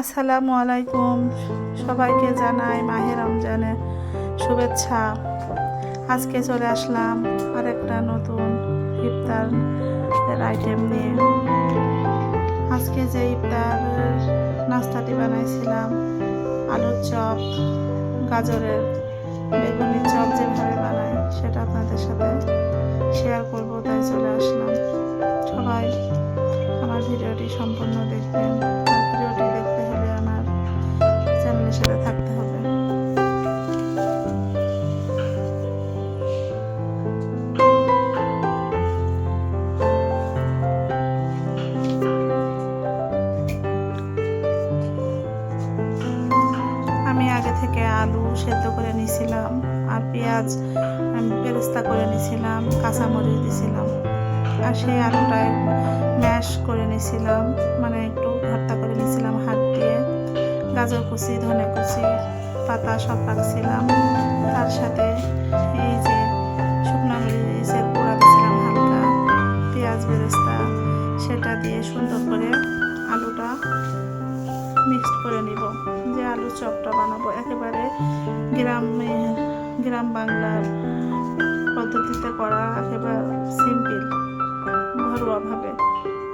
আসসালামু আলাইকুম। সবাইকে জানাই মাহে রমজানের শুভেচ্ছা। আজকে চলে আসলাম আরেকটা নতুন ইফতার আইটেম নিয়ে। আজকে যে ইফতার নাস্তাটি বানাইছিলাম, আলুর চপ, গাজরের বেগুনের চপ যেভাবে বানাই সেটা আপনাদের সাথে শেয়ার করব, তাই চলে আসলাম। সবাই আমার ভিডিওটি সম্পূর্ণ দেখবেন। চ্যানেলের সাথে থাকতে হবে। আমি আগে থেকে আলু সেদ্ধ করে নিয়েছিলাম আর পেঁয়াজ আমি বেরেস্তা করে নিয়েছিলাম কাঁচামরিচ দিয়েছিলাম আর সেই আলুটায় ম্যাশ করে নিয়েছিলাম মানে একটু ভর্তা করে নিয়েছিলাম হাত গাজর কুচি, ধনে কুচি, পাতা সব রাখছিলাম। তার সাথে এই যে শুকনো মরিচের গুঁড়া দিয়েছিলাম হালকা পেঁয়াজ বেরেস্তা, সেটা দিয়ে সুন্দর করে আলুটা মিক্সড করে নিব। যে আলু চপটা বানাবো, একেবারে গ্রামে, গ্রাম বাংলার পদ্ধতিতে করা একেবারে সিম্পল, ঘরোয়াভাবে।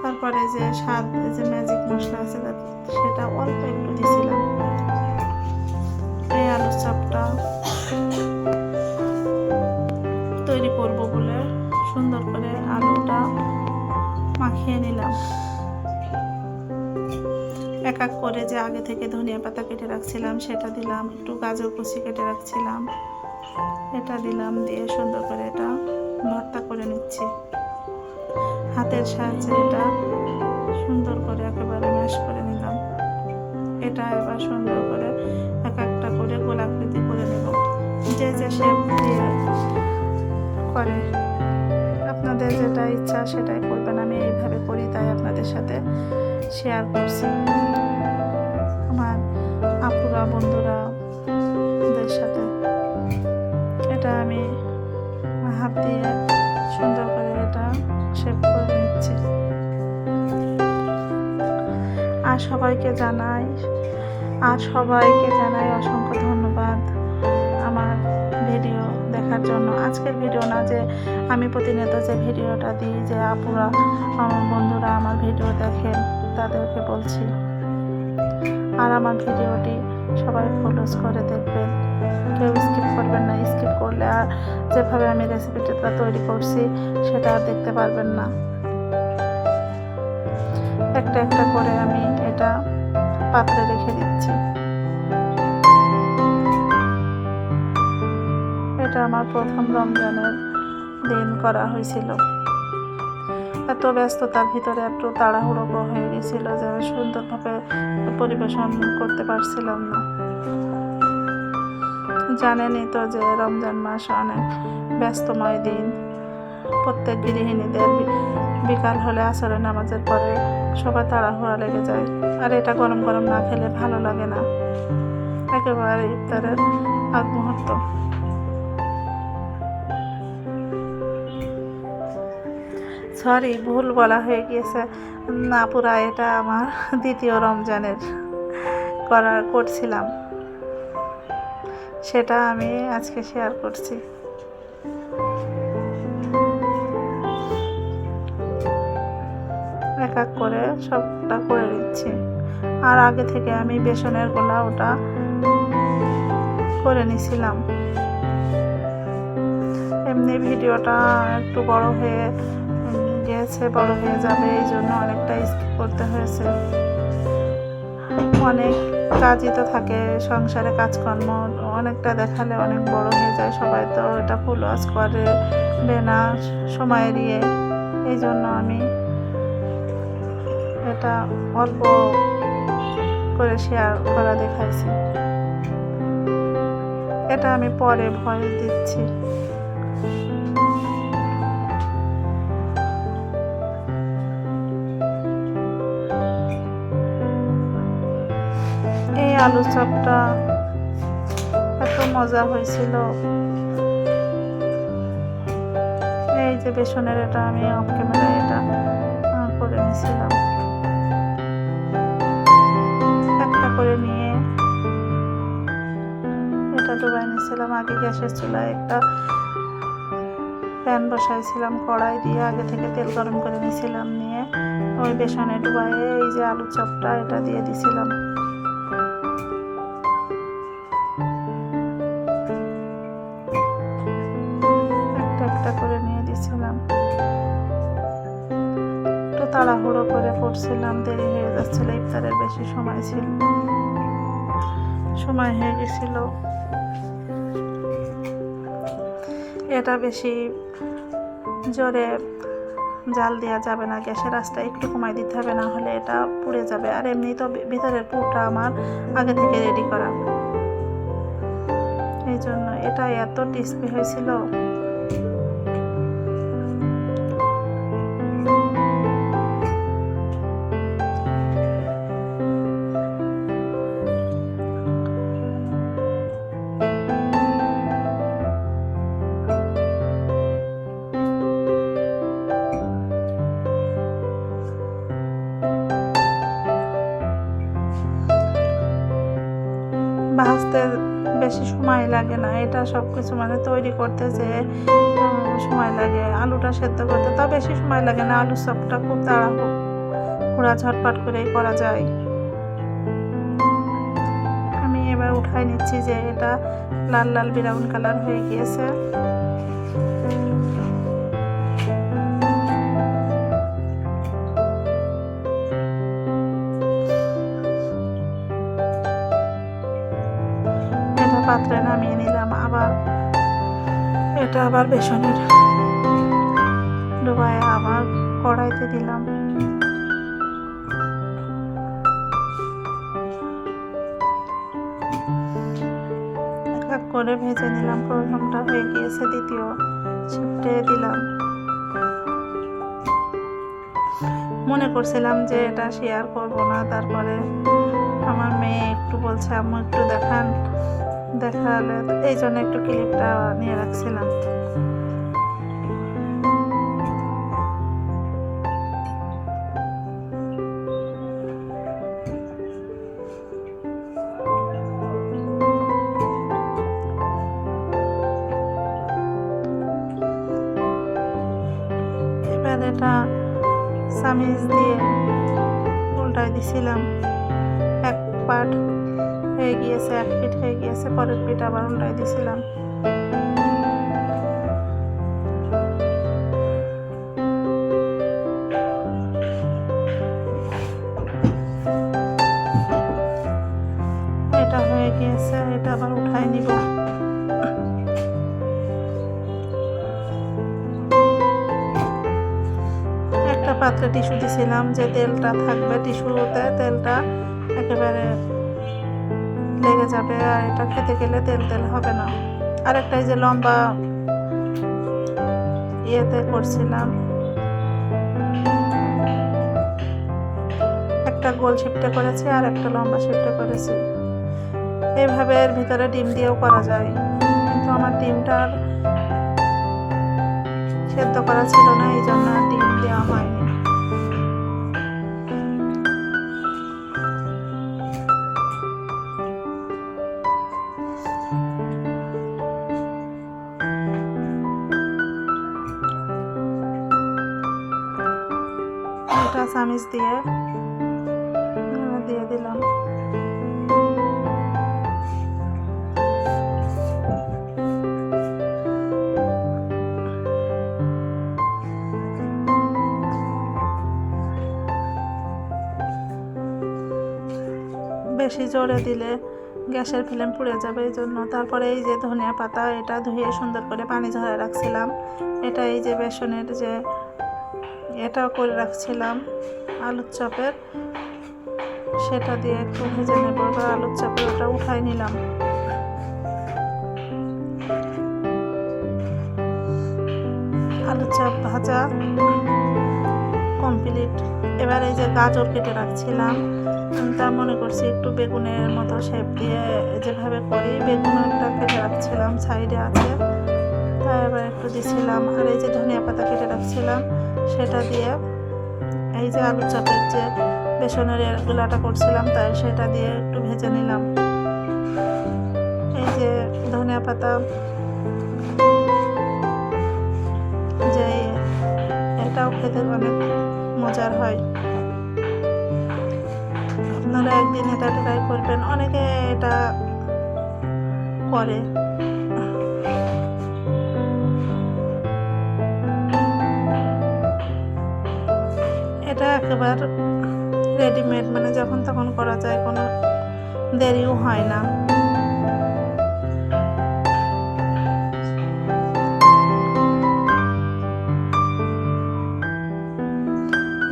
তারপরে যে স্বাদ যে ম্যাজিক মশলা আছে সেটা অল্প একটু দিছিলাম। এই আলুর চপটা তৈরি করব বলে সুন্দর করে আলুটা মাখিয়ে নিলাম। এক এক করে যে আগে থেকে ধনিয়া পাতা কেটে রাখছিলাম, সেটা দিলাম, একটু গাজর কুচি কেটে রাখছিলাম। এটা দিলাম দিয়ে সুন্দর করে এটা ভর্তা করে নিচ্ছি। হাতের সাহায্যে এটা সুন্দর করে একেবারে ম্যাশ করে নিলাম। এটা এবার সুন্দর করে এক একটা করে গোলাকৃতি করে নেব। যে যে শেপ দিয়ে করে আপনাদের যেটা ইচ্ছা সেটাই করবেন। আমি এইভাবে করি, তাই আপনাদের সাথে শেয়ার করছি। আমার আপুরা, বন্ধুরা সবাইকে জানাই। আর সবাইকে জানাই অসংখ্য ধন্যবাদ আমার ভিডিও দেখার জন্য। আজকের ভিডিও না যে আমি প্রতিনিয়ত যে ভিডিওটা দিই, যে আপুরা, আমার বন্ধুরা আমার ভিডিও দেখেন, তাদেরকে বলছি। আর আমার ভিডিওটি সবাই ফলোস করে দেখবেন। কেউ স্কিপ করবেন না স্কিপ করলে আর যেভাবে আমি রেসিপিটা তৈরি করছি, সেটা আর দেখতে পারবেন না। একটা একটা করে আমি এটা পাত্রে রেখে দিচ্ছি। এটা আমার প্রথম রমজানের দিন করা হয়েছিল। এত ব্যস্ততার ভিতরে একটু তাড়াহুড়ো হয়ে গেছিল যে আমি সুন্দরভাবে পরিবেশন করতে পারছিলাম না। জানেনই তো যে রমজান মাস অনেক ব্যস্তময় দিন। প্রত্যেক গৃহিণীদের বি- বিকাল হলে আসরে নামাজের পরে সবাই তাড়াহুড়া লেগে যায়। আর এটা গরম গরম না খেলে ভালো লাগে না। একেবারে ইফতারের আগ মুহূর্ত সরি ভুল বলা হয়ে গিয়েছে। না, পুরা এটা আমার দ্বিতীয় রমজানের করা করছিলাম। সেটা আমি আজকে শেয়ার করছি। এক করে সবটা করে নিচ্ছি। আর আগে থেকে আমি বেসনের গোলা ওটা করে নিছিলাম। এমনি ভিডিওটা একটু বড় হয়ে গিয়েছে, বড় হয়ে যাবে, এই জন্য অনেকটা স্কিপ করতে হয়েছে। অনেক কাজই তো থাকে, সংসারে কাজকর্ম, অনেকটা দেখালে অনেক বড় হয়ে যায়, সবাই তো এটা ফুল ওয়াশ করে না, সময় দিয়ে এই জন্য আমি এটা অল্প করে শেয়ার করা দেখাইছি। এটা আমি পরে ভয়েস দিচ্ছি। এই আলু চপটা এত মজা হয়েছিল। এই যে বেসনের এটা আমি অফ ক্যামেরায় এটা করে নিয়েছিলাম। ডুবাই নিয়েছিলাম আগে গ্যাসের চুলায় একটা প্যান বসাইছিলাম, কড়াই দিয়ে আগে থেকে তেল গরম করে নিয়েছিলাম নিয়ে ওই বেসনে ডুবাইয়ে এই যে আলু চপটা, এটা দিয়ে দিছিলাম। একটা একটা করে নিয়ে দিছিলাম। একটু তাড়াহুড়ো করে করছিলাম, দেরি হয়ে যাচ্ছিল, ইফতারের বেশি সময় ছিল, সময় হয়ে গেছিল। এটা বেশি জোরে জাল দেওয়া যাবে না, গ্যাসের আঁচটা একটু কমাই দিতে হবে, না হলে এটা পুড়ে যাবে। আর এমনি তো ভিতরের পুরটা আমার আগে থেকে রেডি করা। এই জন্য এটা এত টেস্টি হয়েছিল। লাগে না, এটা সব কিছু মানে তৈরি করতে যে সময় লাগে আলুটা সেদ্ধ করতে। তা বেশি সময় লাগে না, আলু সবটা খুব তাড়াহুড়া ঝটপট করেই করা যায়। আমি এবার উঠাই নিচ্ছি যে, এটা লাল লাল ব্রাউন কালার হয়ে গিয়েছে। পাত্রে নামিয়ে নিলাম, আবার এটা আবার বেসনের ডুবায় আবার কড়াইতে দিলাম। এক করে ভেজে নিলাম, প্রথমটা হয়ে গিয়েছে দ্বিতীয় ছিপটে দিলাম। মনে করছিলাম যে এটা শেয়ার করব না, তারপরে আমার মেয়ে একটু বলছে, আম্মু, একটু দেখান। দেখালে এই জন্য একটু ক্লিপটা নিয়ে রাখছিলাম। এটা চামিচ দিয়ে উল্টাই দিছিলাম। এক পাট হয়ে গিয়েছে, এক পিঠ হয়ে গিয়েছে, পরের পিঠ আবার উল্টাই দিয়েছিলাম। এটা হয়ে গিয়েছে, এটা আবার উঠাই নিব। একটা পাত্রে টিস্যু দিছিলাম যে তেলটা থাকবে, টিস্যুতে তেলটা একেবারে লেগে যাবে আর এটা খেতে গেলে তেল তেল হবে না। আর একটা যে লম্বা ইয়েতে করছিলাম। একটা গোল শিফটে করেছি আর একটা লম্বা শিফটে করেছি। এইভাবে এর ভিতরে ডিম দিয়েও করা যায়। কিন্তু আমার ডিমটার সেদ্ধ করা ছিল না, এই জন্য ডিম দেওয়া হয়নি। চামিচ দিয়ে। দিয়ে দিলাম। বেশি জোরে দিলে গ্যাসের ফ্লেম পুড়ে যাবে এই জন্য। তারপরে এই যে ধনিয়া পাতা, এটা ধুয়ে সুন্দর করে পানি ঝরে রাখছিলাম। এটা এই যে বেসনের যে এটাও করে রাখছিলাম আলুর চপের। সেটা দিয়ে একটু ভেজে নেব, এবার আলুর চপের ওটা উঠাই নিলাম। আলুর চপ ভাজা কমপ্লিট। এবার এই যে গাজর কেটে রাখছিলাম তা মনে করছি একটু বেগুনের মতো শেপ দিয়ে যেভাবে করি বেগুনটা কেটে রাখছিলাম, সাইডে আছে। তাই এবার একটু দিছিলাম, আর এই যে ধনিয়া পাতা কেটে রাখছিলাম সেটা দিয়ে এই যে আলু চপের যে বেসনের গুলাটা করছিলাম, তাই সেটা দিয়ে একটু ভেজে নিলাম। এই যে ধনিয়া পাতা, যে এটাও খেতে অনেক মজার হয়। আপনারা একদিন এটা ট্রাই করবেন, অনেকে এটা করে। এটা একেবারে রেডিমেড মানে যখন তখন করা যায়, কোনো দেরিও হয় না।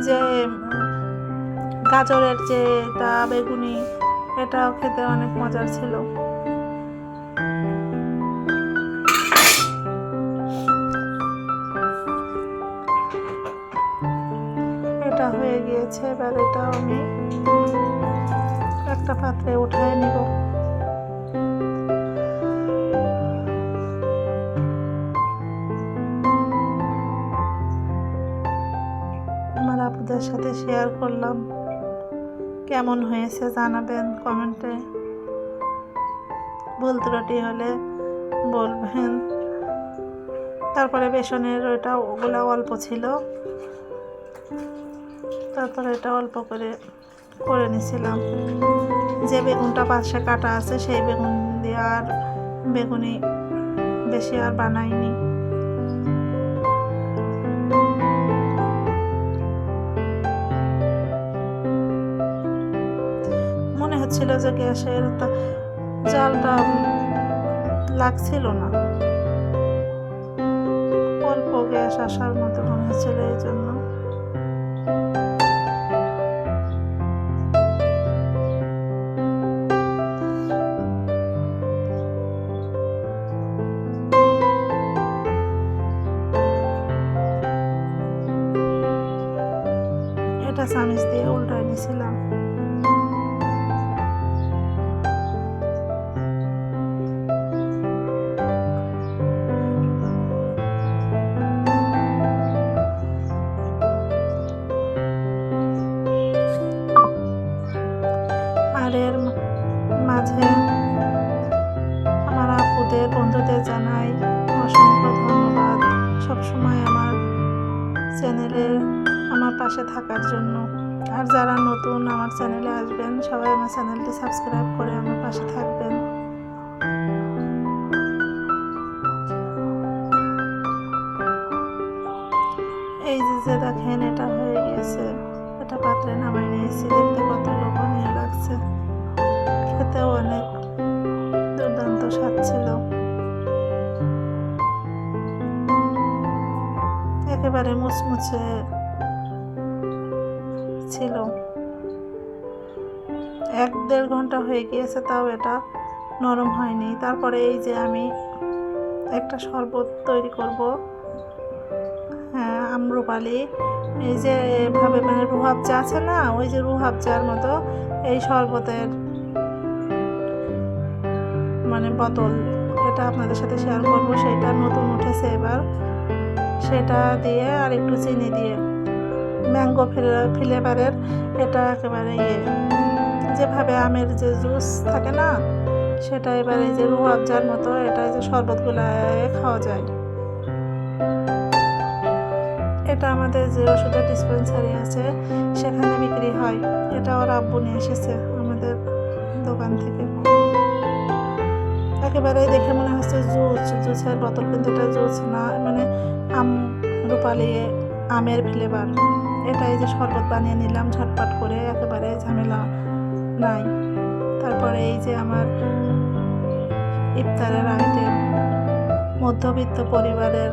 যে গাজরের যে এটা বেগুনি, এটাও খেতে অনেক মজার ছিল। গিয়েছে এবার এটাও আমি। একটা পাত্রে উঠায় নিব। আমার আপুদের সাথে শেয়ার করলাম। কেমন হয়েছে জানাবেন কমেন্টে। ভুল ত্রুটি হলে বলবেন। তারপরে বেসনের ওটা, ওগুলো অল্প ছিল। তারপরে এটা অল্প করে করে নিছিলাম যে বেগুনটা পাশে কাটা আছে, সেই বেগুন দিয়ে আর বেগুনি বেশি আর বানাইনি। মনে হচ্ছিল যে গ্যাসের জালটা লাগছিল না। অল্প গ্যাস আসার মতো মনে হচ্ছিল এই জন্য। এটা চামিচ দিয়ে উল্টায় নিছিলাম পাশে থাকার জন্য। আর যারা নতুন আমার চ্যানেলে আসবেন, সবাই আমার চ্যানেলটি সাবস্ক্রাইব করে আমার পাশে থাকবেন। এই যে দেখেন, এটা হয়ে গেছে এটা পাত্রে নামাই নিয়েছি, দেখতে কত লোভনীয় লাগছে। খেতেও অনেক দুর্দান্ত স্বাদ ছিল। একেবারে মুচমুচে ছিল। এক দেড় ঘণ্টা হয়ে গিয়েছে তাও এটা নরম হয়নি। তারপরে এই যে আমি একটা শরবত তৈরি করব। হ্যাঁ আম্রপালি। এই যে এভাবে মানে রুহাব চা আছে না, ওই যে রুহাবজার মতো এই শরবতের মানে বোতল এটা আপনাদের সাথে শেয়ার করব। সেটা নতুন উঠেছে এবার। সেটা দিয়ে আর একটু চিনি দিয়ে ম্যাঙ্গো ফ্লেভারের এটা একেবারে ইয়ে। যেভাবে আমের যে জুস থাকে না, সেটা এবার এই যে রুহ আফজার মতো, এটা যে শরবতগুলো খাওয়া যায়। এটা আমাদের যে ওষুধের ডিসপেন্সারি আছে, সেখানে বিক্রি হয়। এটা ওর আব্বু নিয়ে এসেছে আমাদের দোকান থেকে। একেবারে দেখে মনে হচ্ছে জুস, জুসের বোতল কিন্তু এটা জুস না মানে আম রূপালি আমের ফ্লেভার। এটাই যে শরবত বানিয়ে নিলাম, ঝটপট করে, একেবারে ঝামেলা নাই। তারপরে এই যে আমার ইফতারের আইটেম মধ্যবিত্ত পরিবারের,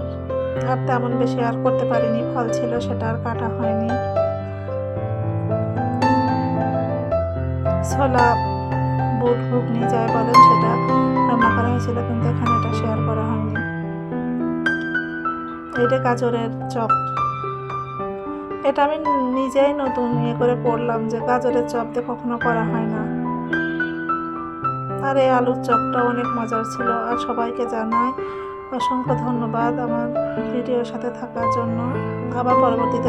আর তেমন বেশি আর করতে পারিনি, ফল ছিল সেটা আর কাটা হয়নি। ছোলা বুট ঘুগনি যাই বলেন সেটা রান্না করা হয়েছিল, কিন্তু এখানে এটা শেয়ার করা হয়নি। এটা গাজরের চপ। এটা আমি নিজেই নতুন ইয়ে করে পড়লাম যে গাজরের চপ দিয়ে কখনো করা হয় না। আর এই আলুর চপটা অনেক মজার ছিল। আর সবাইকে জানাই অসংখ্য ধন্যবাদ আমার ভিডিওর সাথে থাকার জন্য। আবার পরবর্তীতে